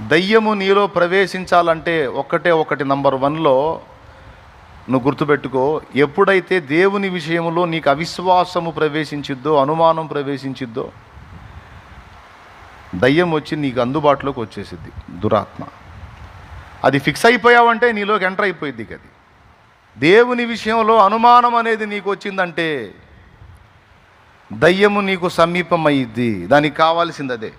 దయ్యము నీలో ప్రవేశించాలంటే ఒక్కటే ఒకటి నంబర్ వన్లో నువ్వు గుర్తుపెట్టుకో ఎప్పుడైతే దేవుని విషయంలో నీకు అవిశ్వాసము ప్రవేశించిద్దో అనుమానం ప్రవేశించిద్దో దయ్యం వచ్చి నీకు అందుబాటులోకి వచ్చేసిద్ది దురాత్మ. అది ఫిక్స్ అయిపోయావంటే నీలోకి ఎంటర్ అయిపోయింది అది. దేవుని విషయంలో అనుమానం అనేది నీకు వచ్చిందంటే దయ్యము నీకు సమీపం అయ్యిద్ది దానికి కావాల్సింది అదే.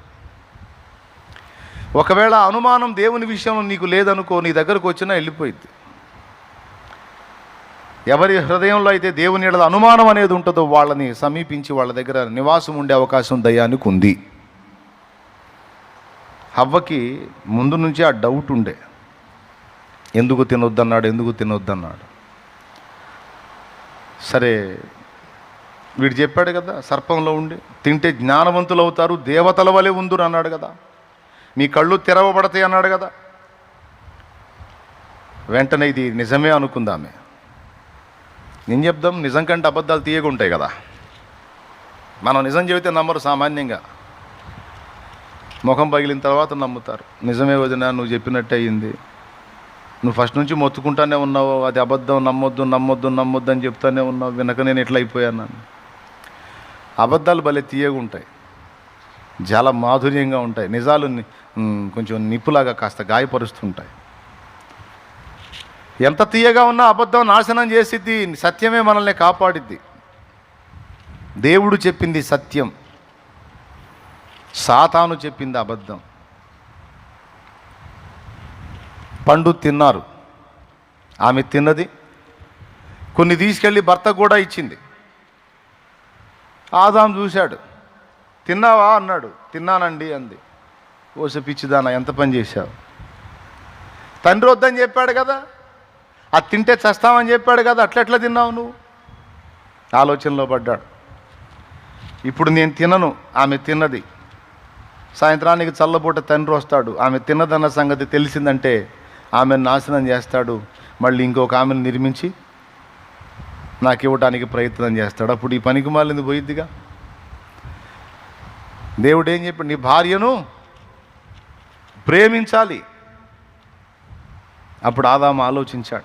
ఒకవేళ అనుమానం దేవుని విషయంలో నీకు లేదనుకో నీ దగ్గరకు వచ్చినా వెళ్ళిపోయింది ఎవరి హృదయంలో అయితే దేవుని ఎడల అనుమానం అనేది ఉంటుందో వాళ్ళని సమీపించి వాళ్ళ దగ్గర నివాసం ఉండే అవకాశం దయ్యానికి ఉంది. హవ్వకి ముందు నుంచి ఆ డౌట్ ఉండే. ఎందుకు తినొద్దన్నాడు ఎందుకు తినొద్దన్నాడు. సరే వీడు చెప్పాడు కదా సర్పంలో ఉండి తింటే జ్ఞానవంతులు అవుతారు దేవతల వలె ఉందురు అన్నాడు కదా. మీ కళ్ళు తెరవబడతాయి అన్నాడు కదా. వెంటనే ఇది నిజమే అనుకుందామే. నేను చెప్దాం నిజం కంటే అబద్ధాలు తీయకుంటాయి కదా. మనం నిజం చెబితే నమ్మరు సామాన్యంగా. ముఖం పగిలిన తర్వాత నమ్ముతారు. నిజమే వదిన నువ్వు చెప్పినట్టే అయింది. నువ్వు ఫస్ట్ నుంచి మొత్తుకుంటానే ఉన్నావు అది అబద్ధం నమ్మొద్దు నమ్మొద్దు నమ్మొద్దు అని చెప్తానే ఉన్నావు వినక నేను ఎట్లా అయిపోయాను అని. అబద్ధాలు భలే తీయగుంటాయి చాలా మాధుర్యంగా ఉంటాయి. నిజాలు ని- కొంచెం నిప్పులాగా కాస్త గాయపరుస్తుంటాయి. ఎంత తీయగా ఉన్నా అబద్ధం నాశనం చేసిద్ది. సత్యమే మనల్ని కాపాడిద్ది. దేవుడు చెప్పింది సత్యం. సాతాను చెప్పింది అబద్ధం. పండు తిన్నారు. ఆమె తిన్నది. కొన్ని తీసుకెళ్ళి భర్త కూడా ఇచ్చింది. ఆదాం చూశాడు. తిన్నావా? అన్నాడు. తిన్నానండి అంది. ఓస పిచ్చిదానా ఎంత పని చేశావు? తండ్రి వద్దని చెప్పాడు కదా. అది తింటే చస్తామని చెప్పాడు కదా. అట్లెట్లా తిన్నావు నువ్వు? ఆలోచనలో పడ్డాడు. ఇప్పుడు నేను తినను. ఆమె తిన్నది. సాయంత్రానికి చల్లబూట తండ్రి వస్తాడు. ఆమె తిన్నదన్న సంగతి తెలిసిందంటే ఆమెను నాశనం చేస్తాడు. మళ్ళీ ఇంకొక ఆమెను నిర్మించి నాకు ఇవ్వడానికి ప్రయత్నం చేస్తాడు. అప్పుడు ఈ పనికి మాలింది పోయిద్దిగా. దేవుడు ఏం చెప్పాడు? నీ భార్యను ప్రేమించాలి. అప్పుడు ఆదాము ఆలోచించాడు.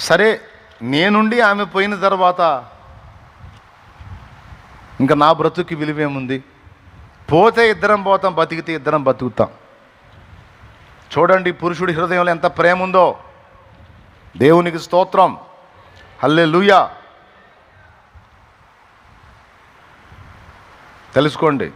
సరే నేనుండి ఆమె పోయిన తర్వాత ఇంకా నా బ్రతుకి విలువేముంది? పోతే ఇద్దరం పోతాం బతికితే ఇద్దరం బతుకుతాం. చూడండి పురుషుడి హృదయంలో ఎంత ప్రేమ ఉందో దేవునికి స్తోత్రం. హల్లే తెలుసుకోండి.